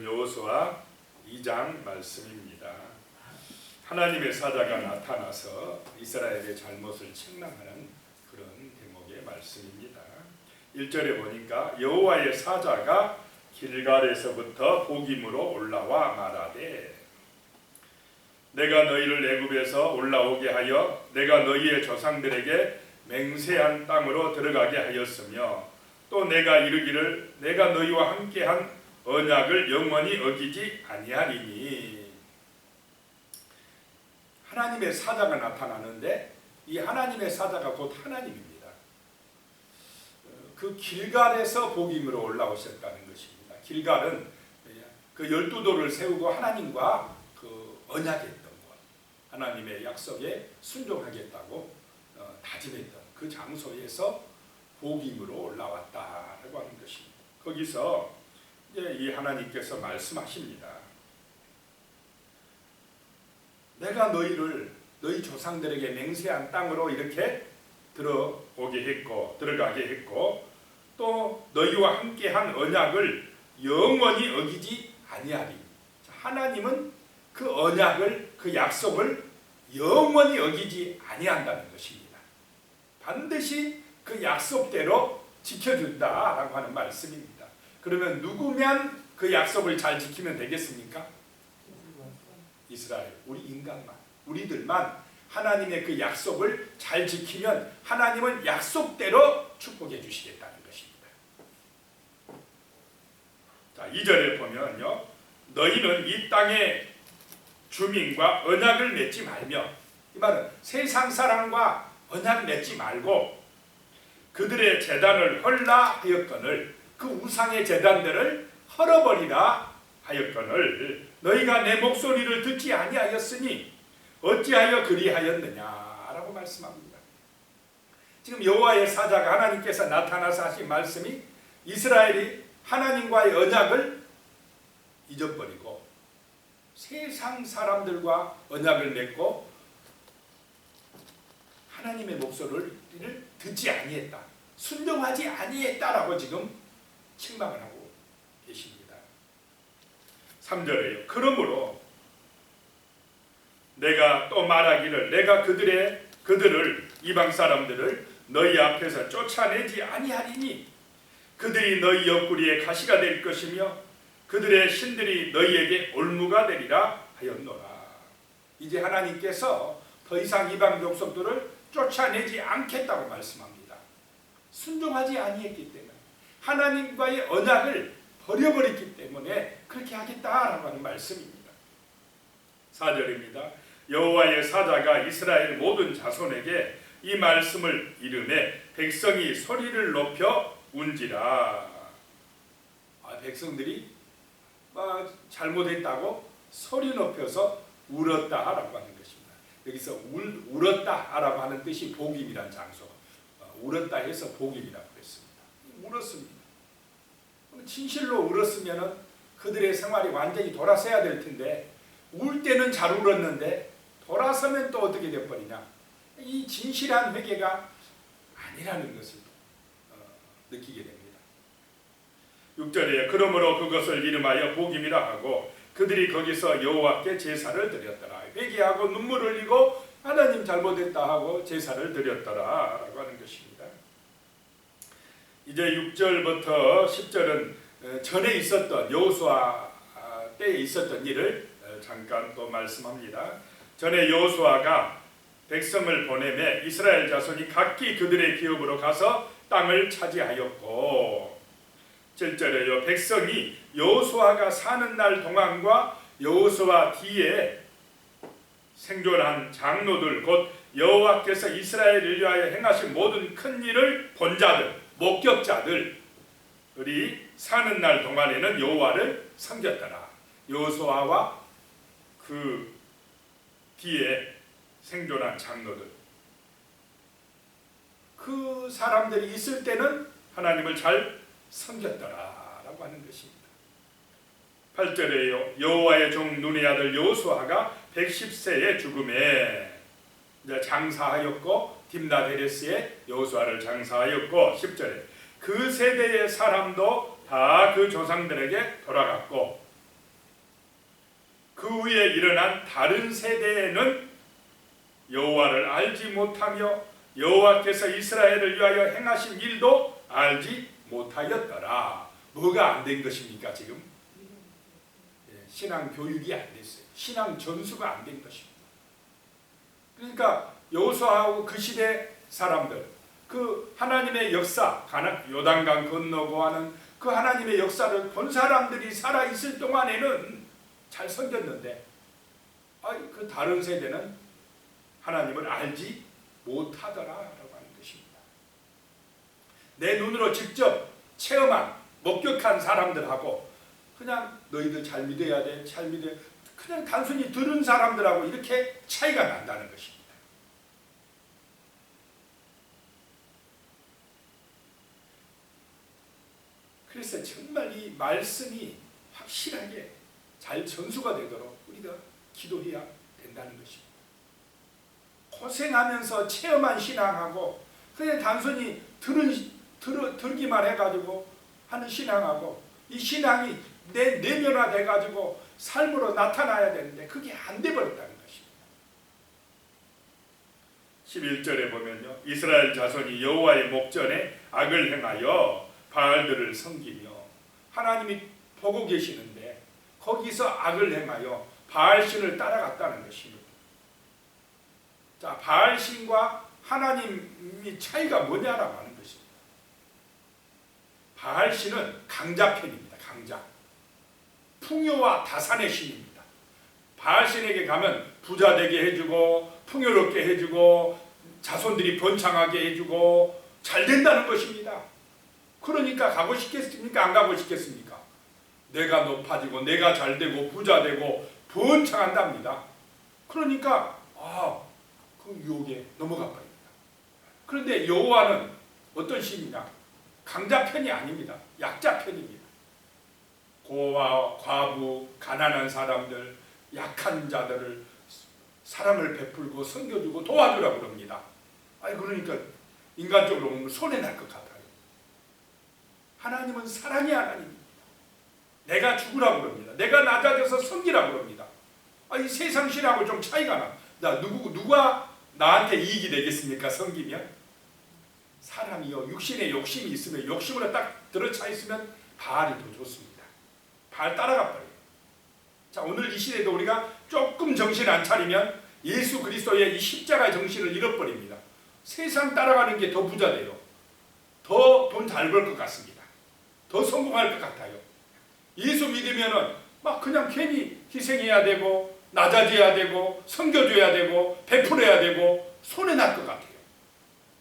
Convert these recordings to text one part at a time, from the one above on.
오늘은 여호수아 2장 말씀입니다. 하나님의 사자가 나타나서 이스라엘의 잘못을 책망하는 그런 대목의 말씀입니다. 1절에 보니까 여호와의 사자가 길갈에서부터 복임으로 올라와 말하되 내가 너희를 애굽에서 올라오게 하여 내가 너희의 조상들에게 맹세한 땅으로 들어가게 하였으며 또 내가 이르기를 내가 너희와 함께한 언약을 영원히 어기지 아니하리니 하나님의 사자가 나타나는데 이 하나님의 사자가 곧 하나님입니다. 그 길갈에서 복임으로 올라오셨다는 것입니다. 길갈은 그 열두 돌을 세우고 하나님과 그 언약했던 것, 하나님의 약속에 순종하겠다고 어, 다짐했던 그 장소에서 복임으로 올라왔다라고 하는 것입니다. 거기서 이제 이 하나님께서 말씀하십니다. 내가 너희를 너희 조상들에게 맹세한 땅으로 이렇게 들어오게 했고 들어가게 했고 또 너희와 함께한 언약을 영원히 어기지 아니하리. 하나님은 그 언약을 그 약속을 영원히 어기지 아니한다는 것입니다. 반드시 그 약속대로 지켜준다라고 하는 말씀입니다. 그러면 누구면 그 약속을 잘 지키면 되겠습니까? 이스라엘, 우리 인간만, 우리들만 하나님의 그 약속을 잘 지키면 하나님은 약속대로 축복해 주시겠다는 것입니다. 자, 2절에 보면요. 너희는 이 땅의 주민과 언약을 맺지 말며 이 말은 세상 사람과 언약 맺지 말고 그들의 재단을 헐라 하였거늘 그 우상의 재단들을 헐어버리라 하였거늘 너희가 내 목소리를 듣지 아니하였으니 어찌하여 그리하였느냐라고 말씀합니다. 지금 여호와의 사자가 하나님께서 나타나서 하신 말씀이 이스라엘이 하나님과의 언약을 잊어버리고 세상 사람들과 언약을 맺고 하나님의 목소리를 듣지 아니했다. 순종하지 아니했다라고 지금 책망을 하고 계십니다. 3절에요. 그러므로 내가 또 말하기를 내가 그들의 그들을 이방 사람들을 너희 앞에서 쫓아내지 아니하리니 그들이 너희 옆구리에 가시가 될 것이며 그들의 신들이 너희에게 올무가 되리라 하였노라. 이제 하나님께서 더 이상 이방 족속들을 쫓아내지 않겠다고 말씀합니다. 순종하지 아니했기 때문에 하나님과의 언약을 버려버렸기 때문에 그렇게 하겠다라고 하는 말씀입니다. 4절입니다. 여호와의 사자가 이스라엘 모든 자손에게 이 말씀을 이름에 백성이 소리를 높여 운지라. 아, 백성들이 아, 잘못했다고 소리 높여서 울었다라고 하는 것입니다. 여기서 울, 울었다라고 하는 뜻이 복임이란 장소. 어, 울었다 해서 복임이라고 했습니다. 울었습니다. 진실로 울었으면 그들의 생활이 완전히 돌아서야 될 텐데 울 때는 잘 울었는데 돌아서면 또 어떻게 되어버리냐 이 진실한 회개가 아니라는 것을 어, 느끼게 됩니다. 6절에 그러므로 그것을 이름하여 복임이라 하고 그들이 거기서 여호와께 제사를 드렸더라 회개하고 눈물 흘리고 하나님 잘못했다 하고 제사를 드렸더라 라고 하는 것입니다. 이제 6절부터 10절은 어, 전에 있었던 여호수아 때에 있었던 일을 어, 잠깐 또 말씀합니다. 전에 여호수아가 백성을 보내매 이스라엘 자손이 각기 그들의 기업으로 가서 땅을 차지하였고 7절에요. 백성이 여호수아가 사는 날 동안과 여호수아 뒤에 생존한 장로들 곧 여호와께서 이스라엘을 위하여 행하신 모든 큰 일을 본 자들 목격자들이 사는 날 동안에는 여호와를 섬겼더라. 여호수아와 그 뒤에 생존한 장로들 그 사람들이 있을 때는 하나님을 잘 섬겼더라라고 하는 것입니다. 8절에요. 여호와의 종 눈의 아들 여호수아가 110세의 죽음에 장사하였고 딥나데레스의 여호수아를 장사하였고 10절에 그 세대의 사람도 다 그 조상들에게 돌아갔고 그 후에 일어난 다른 세대에는 여호와를 알지 못하며 여호와께서 이스라엘을 위하여 행하신 일도 알지 못하였더라. 뭐가 안 된 것입니까 지금? 예, 신앙 교육이 안 됐어요. 신앙 전수가 안 된 것입니다. 그러니까 여호수아하고 그 시대 사람들, 그 하나님의 역사, 가나 요단강 건너고 하는 그 하나님의 역사를 본 사람들이 살아 있을 동안에는 잘 섬겼는데, 아, 그 다른 세대는 하나님을 알지 못하더라라고 하는 것입니다. 내 눈으로 직접 체험한 목격한 사람들하고 그냥 너희들 잘 믿어야 돼, 잘 믿어. 그냥 단순히 들은 사람들하고 이렇게 차이가 난다는 것입니다. 그래서 정말 이 말씀이 확실하게 잘 전수가 되도록 우리가 기도해야 된다는 것입니다. 고생하면서 체험한 신앙하고 그냥 단순히 들은 들, 들기만 해가지고 하는 신앙하고 이 신앙이 내 내면화 돼 가지고 삶으로 나타나야 되는데 그게 안 돼 버렸다는 것입니다. 11절에 보면요. 이스라엘 자손이 여호와의 목전에 악을 행하여 바알들을 섬기며 하나님이 보고 계시는데 거기서 악을 행하여 바알신을 따라갔다는 것입니다. 자, 바알신과 하나님이 차이가 뭐냐라고 하는 것입니다. 바알신은 강자편입니다. 강자. 풍요와 다산의 신입니다. 바알신에게 가면 부자 되게 해주고 풍요롭게 해주고 자손들이 번창하게 해주고 잘 된다는 것입니다. 그러니까 가고 싶겠습니까? 안 가고 싶겠습니까? 내가 높아지고 내가 잘 되고 부자 되고 번창한답니다. 그러니까 아, 그 유혹에 넘어가 버립니다. 그런데 여호와는 어떤 신이냐? 강자 편이 아닙니다. 약자 편입니다. 고와 과부, 가난한 사람들, 약한 자들을 사랑을 베풀고 섬겨주고 도와주라 그럽니다. 아니 그러니까 인간적으로 보면 손해 날 것 같아요. 하나님은 사랑의 하나님입니다. 내가 죽으라고 그럽니다. 내가 낮아져서 섬기라고 그럽니다. 아, 이 세상 신하고 좀 차이가 나. 나 누구 누가 나한테 이익이 되겠습니까? 섬기면 사람이요 육신에 욕심이 있으면 욕심으로 딱 들어차 있으면 바알이 더 좋습니다. 바알 따라가 버려요. 자 오늘 이 시대도 우리가 조금 정신 안 차리면 예수 그리스도의 이 십자가 정신을 잃어버립니다. 세상 따라가는 게 더 부자 돼요. 더 돈 잘 벌 것 같습니다. 더 성공할 것 같아요. 예수 믿으면은 막 그냥 괜히 희생해야 되고 낮아져야 되고 섬겨줘야 되고 베풀어야 되고 손해 날 것 같아요.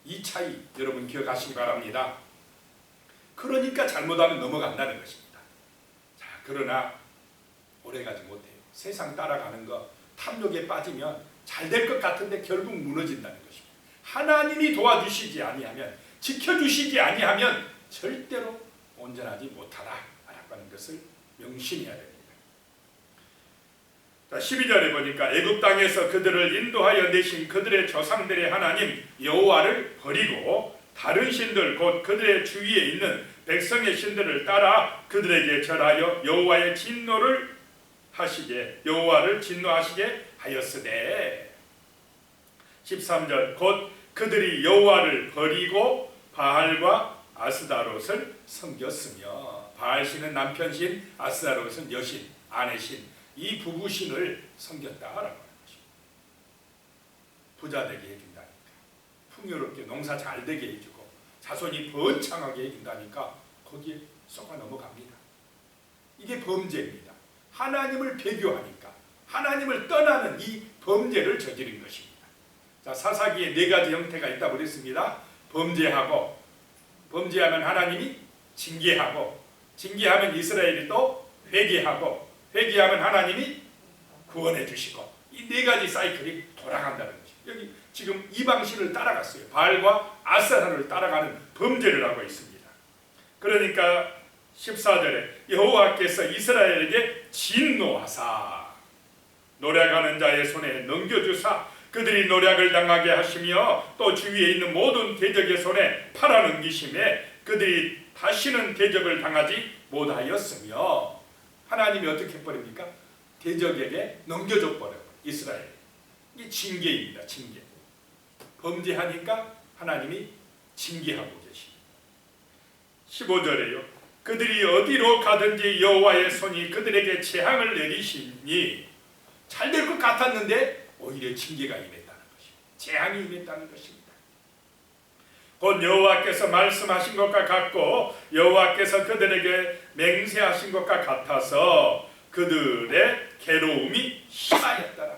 이 차이 여러분 기억하시기 바랍니다. 그러니까 잘못하면 넘어간다는 것입니다. 자 그러나 오래가지 못해요. 세상 따라가는 거 탐욕에 빠지면 잘 될 것 같은데 결국 무너진다는 것입니다. 하나님이 도와주시지 아니하면 지켜주시지 아니하면 절대로 온전하지 못하다라고 하는 것을 명심해야 됩니다. 자, 12절에 보니까 애굽 땅에서 그들을 인도하여 내신 그들의 조상들의 하나님 여호와를 버리고 다른 신들 곧 그들의 주위에 있는 백성의 신들을 따라 그들에게 절하여 여호와의 진노를 하시게 여호와를 진노하시게 하였으되 13절 곧 그들이 여호와를 버리고 바알과 아스다롯을 섬겼으며 바알신은 남편신 아스다롯은 여신 아내신 이 부부신을 섬겼다라고 하는 것입니다. 부자 되게 해준다니까 풍요롭게 농사 잘 되게 해주고 자손이 번창하게 해준다니까 거기에 쏙아 넘어갑니다. 이게 범죄입니다. 하나님을 배교하니까 하나님을 떠나는 이 범죄를 저지른 것입니다. 자 사사기에 네 가지 형태가 있다고 그랬습니다. 범죄하고 범죄하면 하나님이 징계하고 징계하면 이스라엘이 또 회개하고 회개하면 하나님이 구원해 주시고 이 네 가지 사이클이 돌아간다는 거죠. 여기 지금 이방신을 따라갔어요. 바알과 아사라를 따라가는 범죄를 하고 있습니다. 그러니까 14절에 여호와께서 이스라엘에게 진노하사 노력하는 자의 손에 넘겨주사 그들이 노력을 당하게 하시며 또 주위에 있는 모든 대적의 손에 팔아넘기심에 그들이 다시는 대적을 당하지 못하였으며 하나님이 어떻게 해버립니까? 대적에게 넘겨줘 버려 이스라엘. 이게 징계입니다. 징계. 범죄하니까 하나님이 징계하고 계십니다. 15절에요. 그들이 어디로 가든지 여호와의 손이 그들에게 재앙을 내리시니 잘 될 것 같았는데 오히려 징계가 임했다는 것입니다. 재앙이 임했다는 것입니다. 곧 여호와께서 말씀하신 것과 같고 여호와께서 그들에게 맹세하신 것과 같아서 그들의 괴로움이 심하였더라.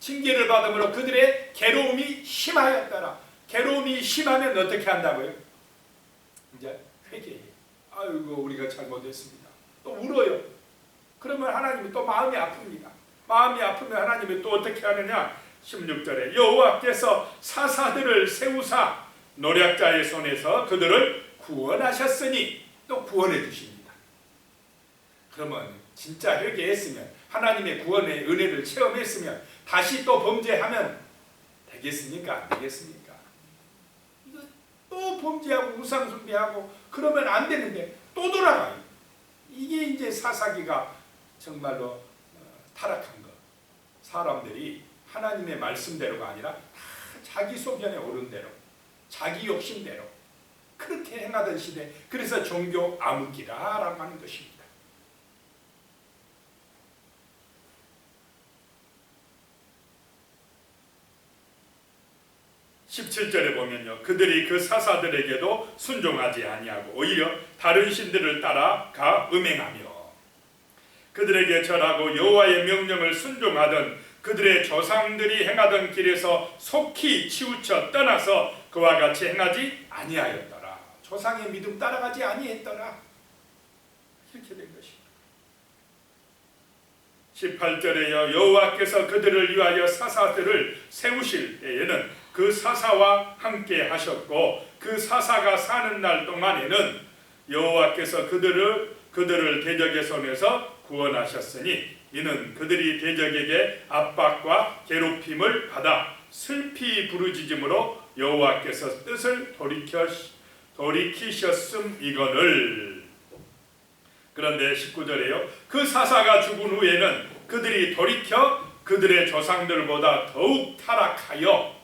징계를 받음으로 그들의 괴로움이 심하였더라. 괴로움이 심하면 어떻게 한다고요? 이제 회개해. 아이고 우리가 잘못했습니다. 또 울어요. 그러면 하나님이 또 마음이 아픕니다. 마음이 아프면 하나님이 또 어떻게 하느냐? 16절에 여호와께서 사사들을 세우사 노략자의 손에서 그들을 구원하셨으니 또 구원해 주십니다. 그러면 진짜 회개했으면 하나님의 구원의 은혜를 체험했으면 다시 또 범죄하면 되겠습니까? 안 되겠습니까? 또 범죄하고 우상 숭배하고 그러면 안 되는데 또 돌아가요. 이게 이제 사사기가 정말로 어, 타락한 것. 사람들이 하나님의 말씀대로가 아니라 다 자기 소견에 오른 대로, 자기 욕심대로 그렇게 행하던 시대. 그래서 종교 암흑기라라고 하는 것입니다. 17절에 보면요. 그들이 그 사사들에게도 순종하지 아니하고 오히려 다른 신들을 따라 가 음행하며 그들에게 절하고 여호와의 명령을 순종하던 그들의 조상들이 행하던 길에서 속히 치우쳐 떠나서 그와 같이 행하지 아니하였더라. 조상의 믿음 따라가지 아니했더라. 이렇게 된 것입니다. 18절에요. 여호와께서 그들을 위하여 사사들을 세우실 때에는 그 사사와 함께 하셨고 그 사사가 사는 날 동안에는 여호와께서 그들을 그들을 대적의 손에서 구원하셨으니 이는 그들이 대적에게 압박과 괴롭힘을 받아 슬피 부르짖음으로 여호와께서 뜻을 돌이켜 돌이키셨음 이거늘 그런데 19절에요. 그 사사가 죽은 후에는 그들이 돌이켜 그들의 조상들보다 더욱 타락하여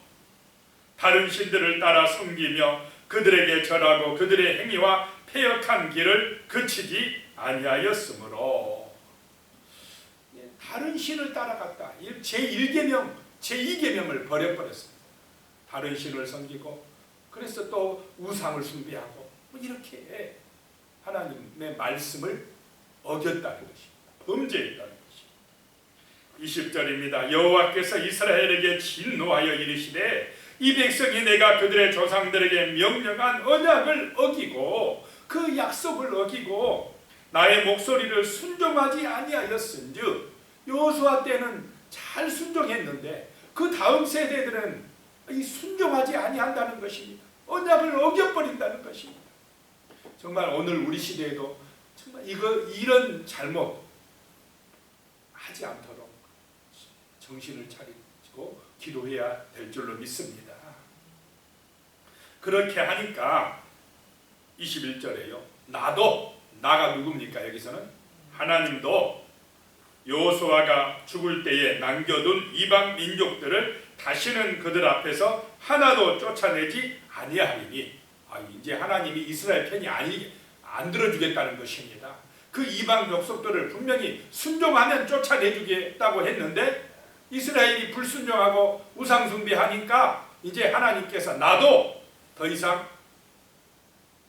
다른 신들을 따라 섬기며 그들에게 절하고 그들의 행위와 폐역한 길을 그치지 아니하였으므로 예, 다른 신을 따라갔다. 제 1계명, 제 2계명을 버려버렸습니다. 다른 신을 섬기고 그래서 또 우상을 숭배하고 뭐 이렇게 하나님의 말씀을 어겼다는 것입니다. 범죄했다는 것입니다. 20절입니다. 여호와께서 이스라엘에게 진노하여 이르시되 이 백성이 내가 그들의 조상들에게 명령한 언약을 어기고 그 약속을 어기고 나의 목소리를 순종하지 아니하였은즉 여호수아 때는 잘 순종했는데 그 다음 세대들은 이 순종하지 아니한다는 것입니다. 언약을 어겨버린다는 것입니다. 정말 오늘 우리 시대에도 정말 이거 이런 잘못 하지 않도록 정신을 차리고 기도해야 될 줄로 믿습니다. 그렇게 하니까 21절에요. 나도 나가 누굽니까 여기서는 하나님도 여호수아가 죽을 때에 남겨둔 이방 민족들을 다시는 그들 앞에서 하나도 쫓아내지 아니하리니 아, 이제 하나님이 이스라엘 편이 아니 안 들어주겠다는 것입니다. 그 이방 족속들을 분명히 순종하면 쫓아내주겠다고 했는데 이스라엘이 불순종하고 우상 숭배하니까 이제 하나님께서 나도 더 이상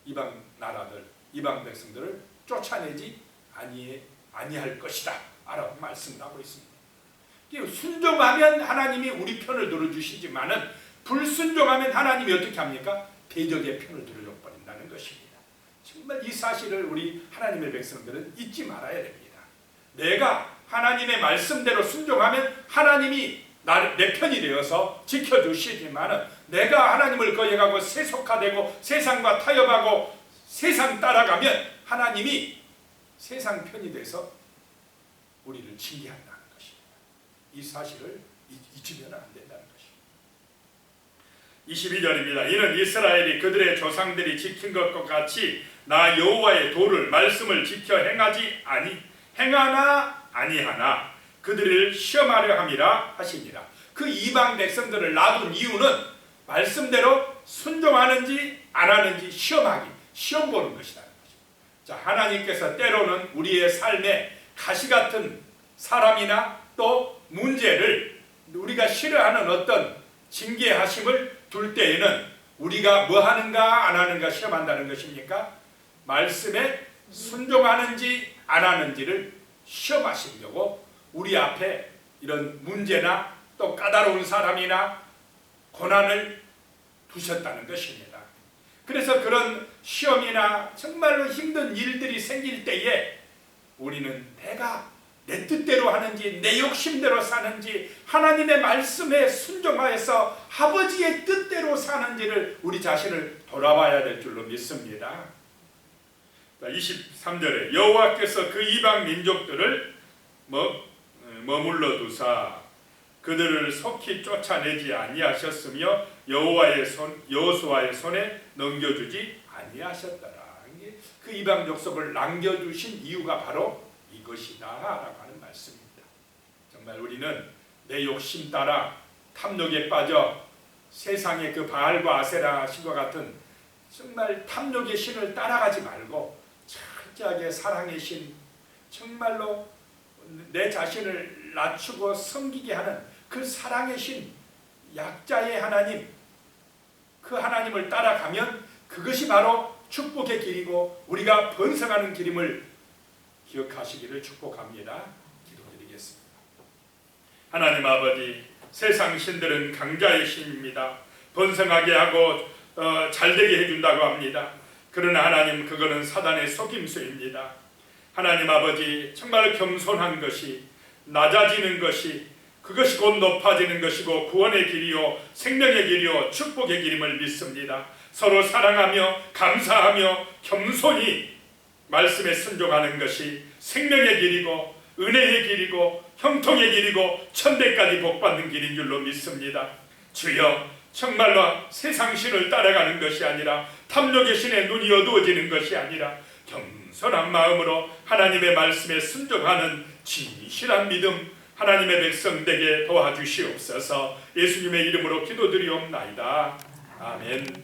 이방 나라들, 이방 백성들을 쫓아내지 아니 아니할 것이다. 라고 말씀하고 있습니다. 순종하면 하나님이 우리 편을 들어주시지만은 불순종하면 하나님이 어떻게 합니까? 대적의 편을 들어줘 버린다는 것입니다. 정말 이 사실을 우리 하나님의 백성들은 잊지 말아야 됩니다. 내가 하나님의 말씀대로 순종하면 하나님이 내 편이 되어서 지켜주시지만은 내가 하나님을 거역하고 세속화되고 세상과 타협하고 세상 따라가면 하나님이 세상 편이 돼서 우리를 징계한다는 것입니다. 이 사실을 잊으면 안 된다는 것입니다. 22절입니다. 이는 이스라엘이 그들의 조상들이 지킨 것과 같이 나 여호와의 도를 말씀을 지켜 행하지 아니 행하나 아니하나 그들을 시험하려 함이라 하시니라. 그 이방 백성들을 놔둔 이유는 말씀대로 순종하는지 안 하는지 시험하기, 시험 보는 것이라는. 자, 하나님께서 때로는 우리의 삶에 가시 같은 사람이나 또 문제를 우리가 싫어하는 어떤 징계하심을 둘 때에는 우리가 뭐 하는가 안 하는가 시험한다는 것입니까? 말씀에 순종하는지 안 하는지를 시험하시려고 우리 앞에 이런 문제나 또 까다로운 사람이나 고난을 두셨다는 것입니다. 그래서 그런 시험이나 정말로 힘든 일들이 생길 때에 우리는 내가 내 뜻대로 하는지 내 욕심대로 사는지 하나님의 말씀에 순종하여서 아버지의 뜻대로 사는지를 우리 자신을 돌아봐야 될 줄로 믿습니다. 23절에 여호와께서 그 이방 민족들을 머, 머물러 두사 그들을 속히 쫓아내지 아니하셨으며 여호와의 손 여호수아의 손에 넘겨주지 아니하셨더라. 이게 그 이방 족속을 남겨주신 이유가 바로 이것이다라고 하는 말씀입니다. 정말 우리는 내 욕심 따라 탐욕에 빠져 세상의 그 바알과 아세라 신과 같은 정말 탐욕의 신을 따라가지 말고 철저하게 사랑의 신 정말로 내 자신을 낮추고 섬기게 하는 그 사랑의 신 약자의 하나님 그 하나님을 따라가면 그것이 바로 축복의 길이고 우리가 번성하는 길임을 기억하시기를 축복합니다. 기도드리겠습니다. 하나님 아버지 세상 신들은 강자의 신입니다. 번성하게 하고 어, 잘되게 해준다고 합니다. 그러나 하나님 그거는 사단의 속임수입니다. 하나님 아버지 정말 겸손한 것이 낮아지는 것이 그것이 곧 높아지는 것이고 구원의 길이요 생명의 길이요 축복의 길임을 믿습니다. 서로 사랑하며 감사하며 겸손히 말씀에 순종하는 것이 생명의 길이고 은혜의 길이고 형통의 길이고 천대까지 복받는 길인 줄로 믿습니다. 주여 정말로 세상 신을 따라가는 것이 아니라 탐욕의 신에 눈이 어두워지는 것이 아니라 겸손한 마음으로 하나님의 말씀에 순종하는 진실한 믿음 하나님의 백성 되게 도와주시옵소서 예수님의 이름으로 기도드리옵나이다. 아멘.